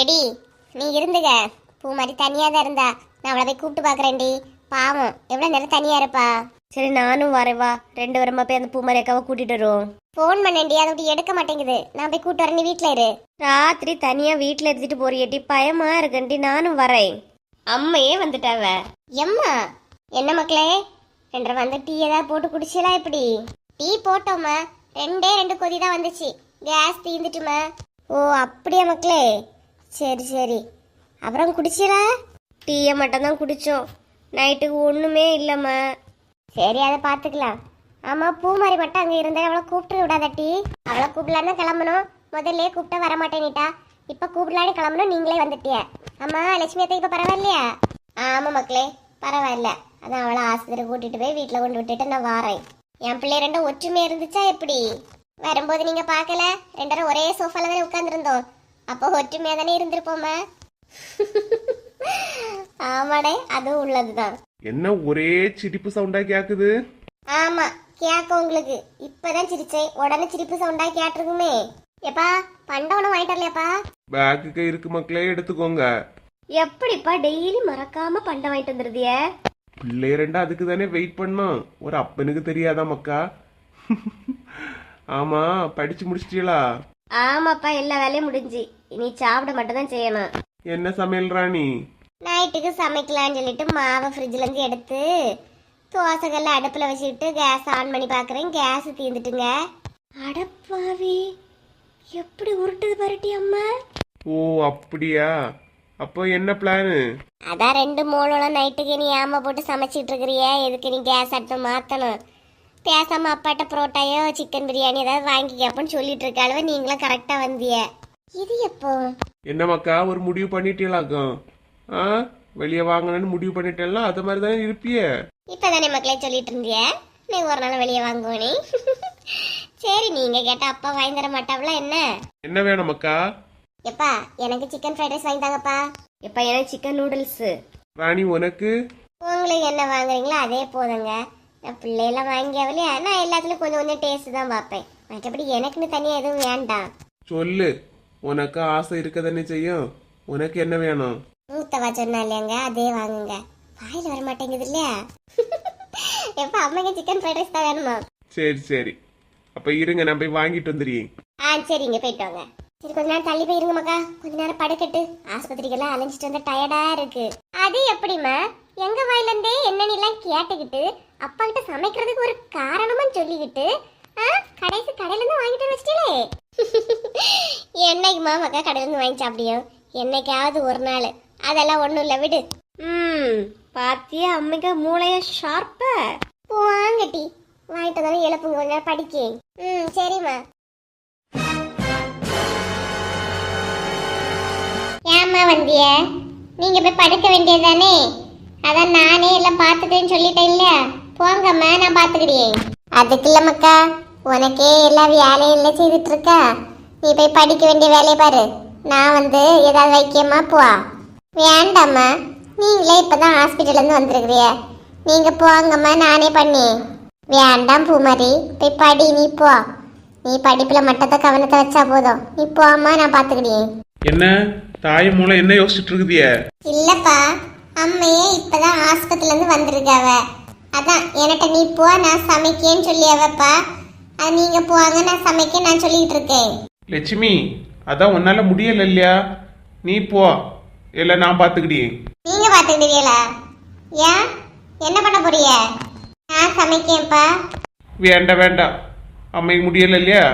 Eddy நீ இருந்துக பூ மாதிரி தனியாக தான் இருந்தா. நான் அவளை போய் கூப்பிட்டு பார்க்குறேன்டி பாவம் எவ்வளோ நேரம் தனியாக இருப்பா? சரி நானும் வரேன் வா. ரெண்டு வரமா போய் அந்த பூமாரி அக்காவை கூட்டிட்டு வருவோம். ஃபோன் பண்ணேன்டி அதை விட்டு எடுக்க மாட்டேங்குது. நான் போய் கூப்பிட்டு வரேன் நீ வீட்டில் இரு. ராத்திரி தனியா வீட்ல இருந்துட்டு போறியேட்டி பயமா இருக்கண்டி நானும் வரேன். அம்மையே வந்துட்டாவ. எம்மா என்ன மக்களே? ரெண்டரை வந்து டீ ஏதாவது போட்டு குடிச்சலா எப்படி? டீ போட்டோம்மா. ரெண்டே ரெண்டு கொதி தான் வந்துச்சு. கேஸ் தீந்துட்டுமா. ஓ அப்படியா மக்களே? சரி சரி. அப்புறம் குடிச்சிடா டீயை மட்டும் தான் நைட்டுக்கு ஒன்றுமே இல்லைம்மா. சரி அதை பார்த்துக்கலாம். ஆமாம் பூமாரி மட்டும் அங்கே இருந்தா அவளை கூப்பிட்டு விடாத டீ. அவளை கூப்பிடலான்னு கிளம்பணும். முதல்ல கூப்பிட்டா வரமாட்டேனிட்டா இப்போ கூப்பிடலான்னு கிளம்பணும். நீங்களே வந்துட்டிய. ஆமாம் லட்சுமி அத்தை இப்போ பரவாயில்லையா? ஆமாம் மக்களே பரவாயில்ல. அதான் அவளை ஆஸ்பத்திரி கூட்டிட்டு போய் வீட்டில் கொண்டு விட்டுட்டு நான் வாரேன். என் பிள்ளை ரெண்டும் ஒற்றுமையாக இருந்துச்சா எப்படி? வரும்போது நீங்க பார்க்கல? ரெண்டரும் ஒரே சோஃபால தானே உட்காந்துருந்தோம் அப்போ ஒற்றுமையா தானே இருந்திருப்போமா? ஆமாடே அதுவும் உள்ளதுதான். என்ன ஒரே சிரிப்பு சவுண்டா கேக்குது? ஆமா கேட்க உங்களுக்கு. இப்பதான் சிரிச்சேன். உடனே சிரிப்பு சவுண்டா கேட்டிருக்குமே. எப்பா பண்டவனம் வாங்கிட்டு வரலையாப்பா? பேக்குக்கு இருக்கு மக்களே எடுத்துக்கோங்க. எப்படிப்பா டெய்லி மறக்காம பண்டம் வாங்கிட்டு வந்துருதிய? பிள்ளை ரெண்டா அதுக்கு தானே வெயிட் பண்ணோம். ஒரு அப்பனுக்கு தெரியாதா மக்கா? ஆமா படிச்சு முடிச்சிட்டீங்களா ஆமாப்பா எல்லா வேலையும் முடிஞ்சு. இனி சாப்பிட மட்டும் தான் செய்யணும். என்ன சமையல் ராணி? நைட்டுக்கு சமைக்கலாம்னு சொல்லிட்டு மாவை ஃப்ரிட்ஜ்ல இருந்து எடுத்து தோசைகள்ல அடுப்புல வச்சுக்கிட்டு கேஸ் ஆன் பண்ணி பாக்குறேன். கேஸ் தீர்ந்துட்டுங்க அடப்பாவி எப்படி உருட்டுது பரட்டி அம்மா. ஓ அப்படியா? அப்போ என்ன பிளானு அதான் ரெண்டு மூணும் நைட்டுக்கு நீ ஆமை போட்டு சமைச்சிட்டு இருக்கிறிய. எதுக்கு நீ கேஸ் அடுத்து மாத்தணும்? பேசாம அப்பாட்ட புரோட்டாயோ சிக்கன் பிரியாணி ஏதாவது வாங்கி கேப்பன்னு சொல்லிட்டு இருக்க அளவு நீங்களும் கரெக்டா வந்திய. இது எப்போ? என்ன மக்கா ஒரு முடிவு பண்ணிட்டீங்களாக்கும் ஆ? வெளியே வாங்கணும்னு முடிவு பண்ணிட்டேன்னா அது மாதிரி தானே இருப்பிய. இப்பதானே மக்களே சொல்லிட்டு இருந்திய? நீ ஒரு நாள் வெளியே வாங்குவனே சரி நீங்க கேட்ட அப்பா வாங்கி தர மாட்டாவ்ல என்ன? என்ன வேணும் மக்கா எப்பா எனக்கு சிக்கன் ஃப்ரைட் ரைஸ் வாங்கி தாங்கப்பா. இப்ப எனக்கு சிக்கன் நூடுல்ஸ் ராணி உனக்கு? உங்களுக்கு என்ன வாங்குறீங்களோ அதே போதுங்க. நான் பிள்ளையெல்லாம் வாங்கியாவில்லையா நான் எல்லாத்துலயும் கொஞ்சம் கொஞ்சம் டேஸ்ட் தான் பார்ப்பேன். மற்றபடி எனக்குன்னு தனியாக எதுவும் வேண்டாம். சொல்லு. உனக்கு ஆசை இருக்க தானே செய்யும் உனக்கு என்ன வேணும்? மூத்தவா சொன்னா இல்லையாங்க அதே வாங்குங்க. வாயில் வர மாட்டேங்குது இல்லையா எப்ப அம்மைக்கு சிக்கன் ஃப்ரைட் ரைஸ் தான் வேணுமா? சரி சரி. அப்ப இருங்க நான் போய் வாங்கிட்டு வந்துடுறேன். ஆ சரிங்க போயிட்டு வாங்க. சரி கொஞ்ச நேரம் தள்ளி போயிருங்க மக்கா கொஞ்ச நேரம் படுக்கட்டு. ஆஸ்பத்திரிக்கெல்லாம் அலைஞ்சிட்டு வந்து டயர்டா இருக்கு. அது எப்படிம்மா? எங்க வாயில இருந்தே என்னென்னலாம் கேட்டுக்கிட்டு அப்பா கிட்ட சமைக்கிறதுக்கு ஒரு காரணமும் சொல்லிக்கிட்டு கடைசி கடையில இருந்து வாங்கிட்டு வச்சிட்டீங்களே என்னைக்குமா மக்கா கடையில இருந்து வாங்கி சாப்பிடியும் என்னைக்காவது ஒரு நாள். அதெல்லாம் ஒண்ணும் இல்ல விடு. ம் பாத்தியா அம்மைக்கு மூளைய ஷார்ப்பா வாங்கட்டி வாங்கிட்டு வந்தாலும் எழுப்புங்க கொஞ்ச நேரம் படிக்க ம் சரிம்மா. ஏம்மா வந்திய? நீங்க போய் படுக்க வேண்டியதானே அதான் நானே எல்லாம் பார்த்துக்கிறேன்னு சொல்லிட்டேன் இல்ல போங்கம்மா நான் பார்த்துக்கிட்டேன் அதுக்கு இல்ல மக்கா உனக்கே எல்லா வேலையும் இல்லை செய்துட்டு இருக்கா நீ போய் படிக்க வேண்டிய வேலையை பாரு. நான் வந்து ஏதாவது வைக்கியமா? போ. வேண்டாம்மா. நீங்களே இப்பதான் ஹாஸ்பிட்டல்ல இருந்து வந்திருக்கிறிய. நீங்க போங்கம்மா நானே பண்ணி. வேண்டாம் பூமாரி. போய் படி நீ போ. நீ படிப்புல மட்டத்தை கவனத்தை வச்சா போதும். நீ போம்மா நான் பாத்துக்கிட்டேன் என்ன? தாய் மூளை என்ன யோசிச்சுட்டு இருக்குதிய இல்லப்பா. அம்மையே இப்பதான் ஆஸ்பத்திரில இருந்து வந்திருக்காவ. அதான் என்கிட்ட நீ போ நான் சமைக்கேன்னு சொல்லியாவப்பா. அது நீங்க போங்க நான் சமைக்க நான் சொல்லிட்டு இருக்கேன் லட்சுமி அதான் உன்னால முடியல இல்லையா? நீ போ. இல்ல நான் பாத்துக்கிட்டேன் நீங்க பாத்துக்கிட்டீங்களா ஏன்? என்ன பண்ண போறீங்க? நான் சமைக்கேன்ப்பா. வேண்டாம் வேண்டாம் அம்மைக்கு முடியல இல்லையா?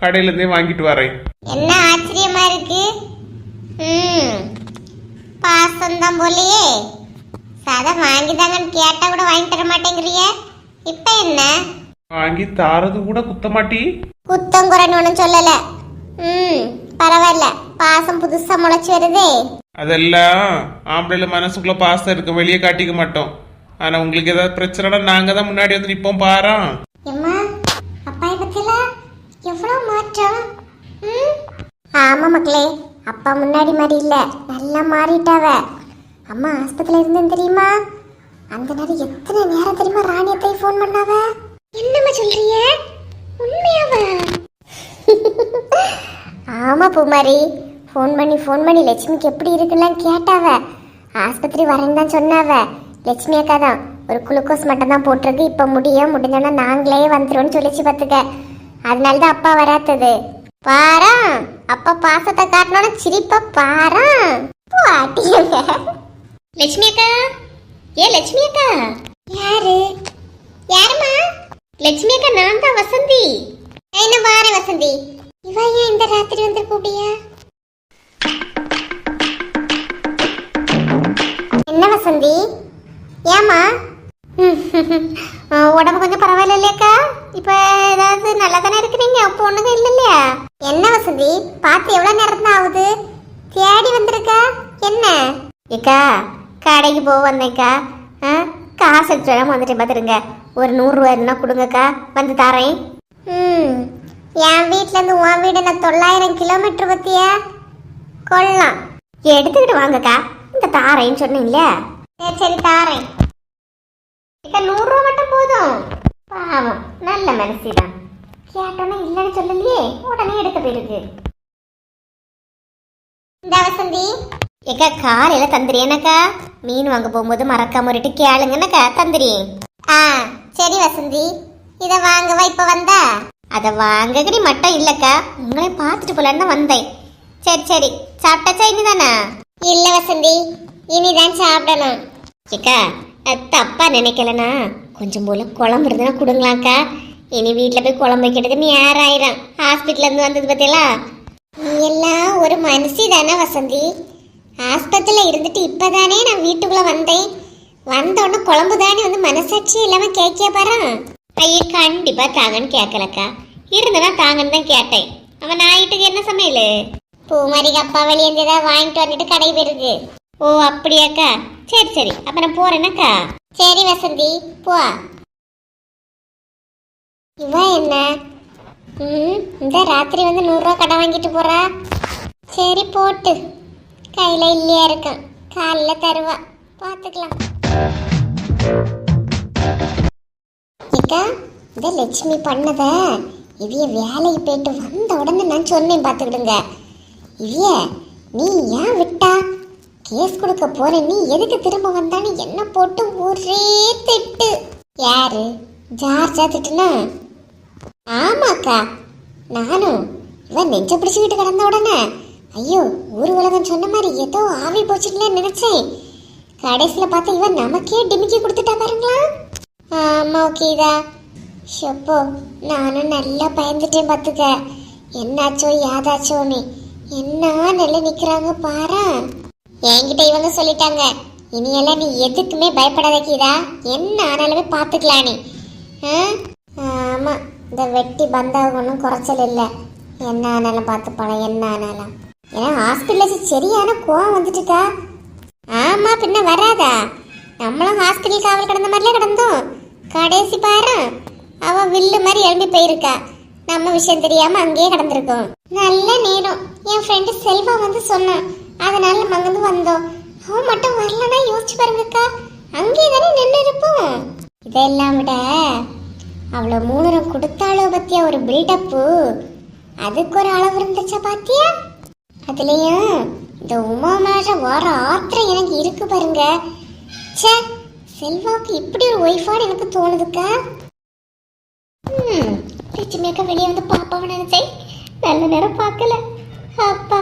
கடையில இருந்தே வாங்கிட்டு வரேன். என்ன ஆச்சரியமா இருக்கு? ம் பாசம்தான் போலயே. சாதா வாங்கி தாங்கன்னு கேட்டா கூட வாங்கி தர மாட்டேங்கிறிய இப்ப என்ன? வாங்கி தாரது கூட குத்த மாட்டி குத்தம் குறைன்னு ஒன்றும் சொல்லல. ம் பரவாயில்ல. பாசம் புதுசா முளைச்சு வருதே. அதெல்லாம் ஆம்பளைல மனசுக்குள்ள பாசம் இருக்கு வெளியே காட்டிக்க மாட்டோம். ஆனா உங்களுக்கு ஏதாவது பிரச்சனைனா நாங்க தான் முன்னாடி வந்து நிப்போம் பாரோம் எம்மா அப்பாயை பத்தில எவ்வளவு மாற்றம்? ம்? ஆமா மக்களே அப்பா முன்னாடி மாதிரி இல்ல. நல்லா மாறிட்டாவ. அம்மா ஆஸ்பத்திரியில இருந்தேன் தெரியுமா? அந்த நேரம் எத்தனை நேரம் தெரியுமா ராணியத்தை ஃபோன் பண்ணாவ? என்னம்மா சொல்றீங்க உண்மையாவா? ஆமா பூமாரி. ஃபோன் பண்ணி ஃபோன் பண்ணி லட்சுமிக்கு எப்படி இருக்குலாம் கேட்டாவ. ஆஸ்பத்திரி வரேன்னு தான் சொன்னாவ. லட்சுமி அக்கா தான் ஒரு குளுக்கோஸ் மட்டும் தான் போட்டிருக்கு. இப்போ முடியும் முடிஞ்சோன்னா நாங்களே வந்துருவோம்னு சொல்லிச்சு பார்த்துக்க அதனால தான் அப்பா வராத்தது பாரா அப்பா பாசத்தை காட்டணும்னு சிரிப்பா பாரா பாட்டியங்க லட்சுமி அக்கா? ஏ லட்சுமி அக்கா? யாரு? யாருமா லட்சுமி அக்கா நான் தான் வசந்தி. என்ன வார வசந்தி. இவ ஏன் இந்த ராத்திரி வந்து கூப்பியா என்ன வசந்தி? ஏமா உடம்பு கொஞ்சம் பரவாயில்ல இல்லையாக்கா? இப்ப ஏதாவது நல்லா தானே இருக்கிறீங்க? அப்போ ஒண்ணுங்க இல்ல இல்லையா? என்ன வசந்தி? பார்த்து எவ்வளவு நேரம் தான் ஆகுது? தேடி வந்திருக்கா? என்ன? ஏக்கா கடைக்கு போக வந்தேக்கா ஆ காசு வராம வந்துட்டு பார்த்துருங்க ஒரு நூறுரூவா இருந்தா கொடுங்கக்கா. வந்து தரேன். ம். என் வீட்ல இருந்து உன் வீடு நான் தொள்ளாயிரம் கிலோமீட்டர் பத்தியா? கொள்ளலாம். எடுத்துக்கிட்டு வாங்கக்கா. இந்த தாரேன்னு சொன்னீங்கள சரி சரி தாரேன். இக்க நூறுரூவா மட்டும் போதும். பாவம் நல்ல மனசுதான். கேட்டோன்னே இல்லைன்னு சொல்லலையே. உடனே எடுக்க போயிருக்கு இந்த வசந்தி ஏக்கா காலையில தந்துரியனக்கா மீன் வாங்க போகும்போது மறக்காம ஒருட்டு கேளுங்கன்னக்கா தந்துரியேன் ஆ சரி வசந்தி. இத வாங்கவா இப்ப வந்தா? அத வாங்ககடி மட்டும் இல்லக்கா உங்களை பார்த்துட்டு போலான்னு தான் வந்தேன். சரி சரி சாப்பிட்டாச்சா இனிதானா? இல்ல வசந்தி இனிதான் சாப்பிடணும். ஏக்கா தப்பா நினைக்கலனா கொஞ்சம் போல குழம்பு இருந்ததுன்னா கொடுங்களாக்கா. இனி வீட்டில் போய் குழம்பு வைக்கிறதுக்கு நீ யாராயிரம் ஹாஸ்பிட்டல்ல இருந்து வந்தது பத்தியலா? நீ எல்லாம் ஒரு மனுஷி தானே வசந்தி. ஆஸ்பத்திரியில் இருந்துட்டு இப்பதானே நான் வீட்டுக்குள்ளே வந்தேன். வந்தோடனே குழம்பு தானே வந்து மனசாட்சி இல்லாமல் கேட்க பாரு. ஐயே கண்டிப்பாக தாங்கன்னு கேட்கலக்கா. இருந்தனா தாங்கன்னு தான் கேட்டேன். அவன் நாயிட்டுக்கு என்ன சமையல்? பூமாரிக்கு அப்பா வெளியே ஏதாவது வாங்கிட்டு வந்துட்டு கடை போயிருக்கு. ஓ அப்படியாக்கா. சரி சரி. அப்போ நான் போகிறேனாக்கா சரி வசந்தி. போ. இவ என்ன? ம் இந்த ராத்திரி வந்து நூறுரூவா கடை வாங்கிட்டு போகிறா சரி போட்டு. கையில் இல்லையா இருக்கும். காலைல தருவா. பார்த்துக்கலாம் இக்கா இந்த லட்சுமி பண்ணத இவைய வேலைக்கு போயிட்டு வந்த உடனே நான் சொன்னேன் பார்த்துக்கிடுங்க இவைய நீ ஏன் விட்டா? கேஸ் கொடுக்க போற நீ எதுக்கு திரும்ப வந்தான்னு என்ன போட்டு ஒரே திட்டு. யாரு? ஜார்ஜா திட்டுனா? ஆமாக்கா. நானும். இவன் நெஞ்ச பிடிச்சுக்கிட்டு கிடந்த உடனே ஐயோ ஊர் உலகம் சொன்ன மாதிரி ஏதோ ஆவி போச்சுன்னு நினைச்சேன். கடைசியில் பார்த்து இவன் நமக்கே டிமிக்கி கொடுத்துட்டா பாருங்களா? ஆமா ஓகேதா. ஷப்போ நானும் நல்லா பயந்துட்டேன் பார்த்துக்க. என்னாச்சோ யாதாச்சோன்னு. என்ன நிலை நிற்கிறாங்க பாரு? என்கிட்ட இவங்க சொல்லிட்டாங்க. இனியெல்லாம் நீ எதுக்குமே பயப்படாத கீதா. என்ன ஆனாலுமே பார்த்துக்கலானே ஆமாம் ஆ? இந்த வெட்டி பந்தாக ஒன்றும் குறைச்சல் இல்லை. என்ன ஆனாலும் பார்த்துப்பாளம் என்ன ஆனாலும். ஏன்னா ஹாஸ்பிட்டலில் சரியான கோவம் வந்துட்டுக்கா ஆமாம் பின்ன வராதா? நம்மளும் ஹாஸ்பிட்டல் காவல் கிடந்த மாதிரிலே கிடந்தோம். கடைசி பாரு அவ வில்லு மாதிரி எழும்பி போயிருக்கா. நம்ம விஷயம் தெரியாம அங்கேயே கிடந்திருக்கோம். நல்ல நேரம். என் ஃப்ரெண்டு செல்வா வந்து சொன்னான். அதனால நம்ம அங்கிருந்து வந்தோம். அவன் மட்டும் வரலன்னா யோசிச்சு பாருங்கக்கா அங்கேயே தானே நின்று இருப்போம் இதெல்லாம் விட அவ்வளோ மூணரம் கொடுத்தாளோ பத்தியா ஒரு பில்டப்பு அதுக்கு ஒரு அளவு இருந்துச்சா பாத்தியா? அதுலயும் இந்த உமா மேல வர ஆத்திரம் எனக்கு இருக்கு பாருங்க. ச்சே செல்வாக்கு இப்படி ஒரு ஒய்ஃபான்னு எனக்கு தோணுதுக்கா? ம் லட்சுமியக்கா வெளியே வந்து பாப்பாவை நினைச்சேன் நல்ல நேரம் பார்க்கல. அப்பா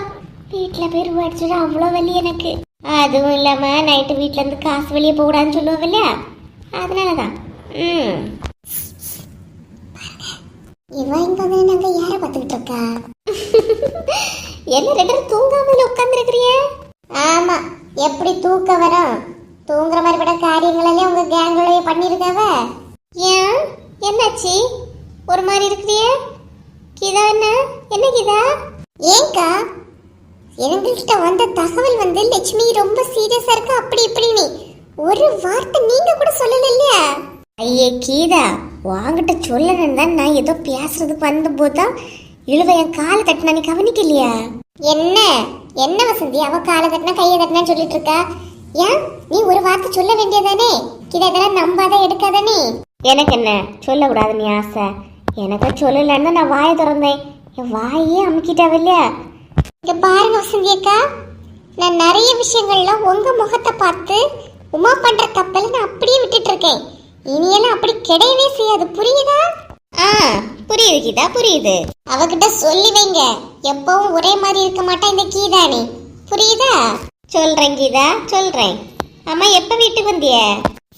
வீட்டில் போய் ரூபா அடிச்சுட்டு அவ்வளோ வலி எனக்கு. அதுவும் இல்லாமல் நைட்டு வீட்டில் இருந்து காசு வெளியே போகக்கூடாதுன்னு சொல்லுவாங்க இல்லையா? அதனால தான் ம். இவன் இங்க வந்து நாங்க யார பார்த்துக்கிட்டு இருக்கா? என்ன ரெண்டு தூங்காமல உட்காந்துருக்கிறிய ஆமா எப்படி தூக்க வரும்? தூங்குற மாதிரி பட காரியங்களெல்லாம் உங்க கேங்களே பண்ணிருக்காவ ஏன்? என்னாச்சு? ஒரு மாதிரி இருக்கிறிய? கீதா என்ன? என்ன கீதா? ஏங்கா எங்ககிட்ட வந்த தகவல் வந்து லட்சுமி ரொம்ப சீரியஸா இருக்கா? அப்படி இப்படின்னு. ஒரு வார்த்தை நீங்க கூட சொல்லல இல்லையா? ஐயே கீதா வாங்கிட்ட சொல்லணும் தான் நான் ஏதோ பேசுறதுக்கு வந்த போதுதான் இழுவ என் காலை தட்டினா நீ கவனிக்கலையா? என்ன? என்ன வசந்தி? அவ காலை தட்டினா கையை தட்டினா சொல்லிட்டு இருக்கா? ஏன்? நீ ஒரு வார்த்தை சொல்ல வேண்டியதானே? கீதா இதெல்லாம் நம்பாத எடுக்காதானே எனக்கு என்ன? சொல்லக்கூடாது நீ ஆசை. எனக்கு சொல்லலன்னு நான் வாயை திறந்தேன். என் வாயே அமுக்கிட்டாவ இல்லையா? இங்க பாருங்க வசந்தி அக்கா. நான் நிறைய விஷயங்கள்ல உங்க முகத்தை பார்த்து உமா பண்ற தப்பெல்லாம் நான் அப்படியே விட்டுட்டு இருக்கேன். இனியெல்லாம் அப்படி கிடையவே செய்யாது. புரியுதா? புரியுது கீதா புரியுது? அவகிட்ட சொல்லி வைங்க. எப்பவும் ஒரே மாதிரி இருக்க மாட்டா இந்த கீதானி. புரியுதா? சொல்றேன் கீதா சொல்றேன். அம்மா எப்ப வீட்டுக்கு வந்திய?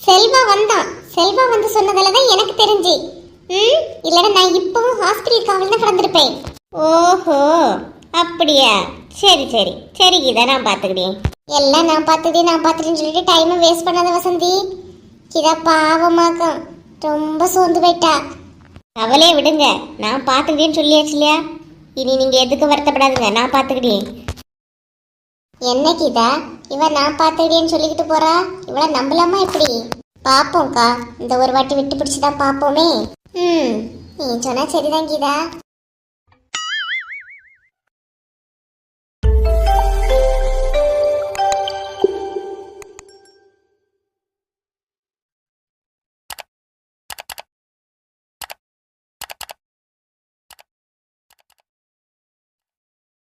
செல்வா வந்தான் செல்வா வந்து சொன்னதால தான் எனக்கு தெரிஞ்சு. ம்? இல்லைன்னா நான் இப்பவும் ஹாஸ்பிட்டல் காவல் தான் கிடந்திருப்பேன். ஓஹோ அப்படியா? சரி சரி. சரி கீதா நான் பாத்துக்கிட்டேன் எல்லாம் நான் பார்த்ததே நான் பார்த்துட்டேன்னு சொல்லிட்டு டைமை வேஸ்ட் பண்ணாத வசந்தி. இதா பாவமாக்கும் ரொம்ப சோர்ந்து போயிட்டா. அவளே விடுங்க. நான் பார்த்துக்கிட்டேன்னு சொல்லியாச்சு இல்லையா? இனி நீங்க எதுக்கு வருத்தப்படாதுங்க. நான் பார்த்துக்கிட்டேன். என்ன கீதா? இவ நான் பார்த்துக்கிட்டேன்னு சொல்லிக்கிட்டு போறா? இவளை நம்பலாமா எப்படி பாப்போம்க்கா. இந்த ஒரு வாட்டி விட்டு பிடிச்சுதான் பாப்போமே. ம். நீ சொன்னா சரிதான் கீதா.